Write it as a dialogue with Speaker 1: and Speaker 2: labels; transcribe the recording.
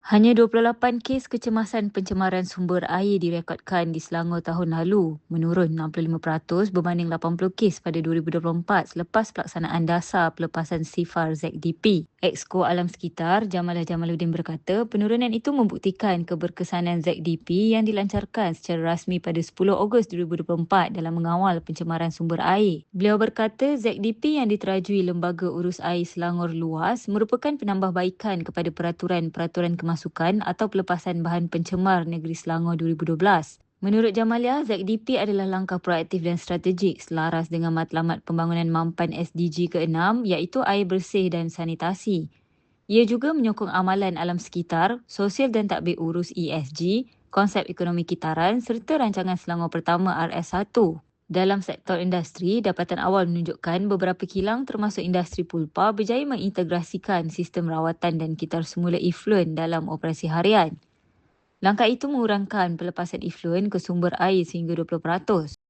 Speaker 1: Hanya 28 kes kecemasan pencemaran sumber air direkodkan di Selangor tahun lalu, menurun 65% berbanding 80 kes pada 2024 selepas pelaksanaan dasar pelepasan sifar ZDP. Exco Alam Sekitar Jamalah Jamaluddin berkata, penurunan itu membuktikan keberkesanan ZDP yang dilancarkan secara rasmi pada 10 Ogos 2024 dalam mengawal pencemaran sumber air. Beliau berkata, ZDP yang diterajui Lembaga Urus Air Selangor Luas merupakan penambahbaikan kepada peraturan-peraturan kemasukan masukan atau pelepasan bahan pencemar Negeri Selangor 2012. Menurut Jamalia, ZDP adalah langkah proaktif dan strategik selaras dengan matlamat pembangunan mampan SDG ke-6 iaitu air bersih dan sanitasi. Ia juga menyokong amalan alam sekitar, sosial dan takbir urus ESG, konsep ekonomi kitaran serta rancangan Selangor Pertama RS1. Dalam sektor industri, dapatan awal menunjukkan beberapa kilang termasuk industri pulpa berjaya mengintegrasikan sistem rawatan dan kitar semula effluent dalam operasi harian. Langkah itu mengurangkan pelepasan effluent ke sumber air sehingga 20%.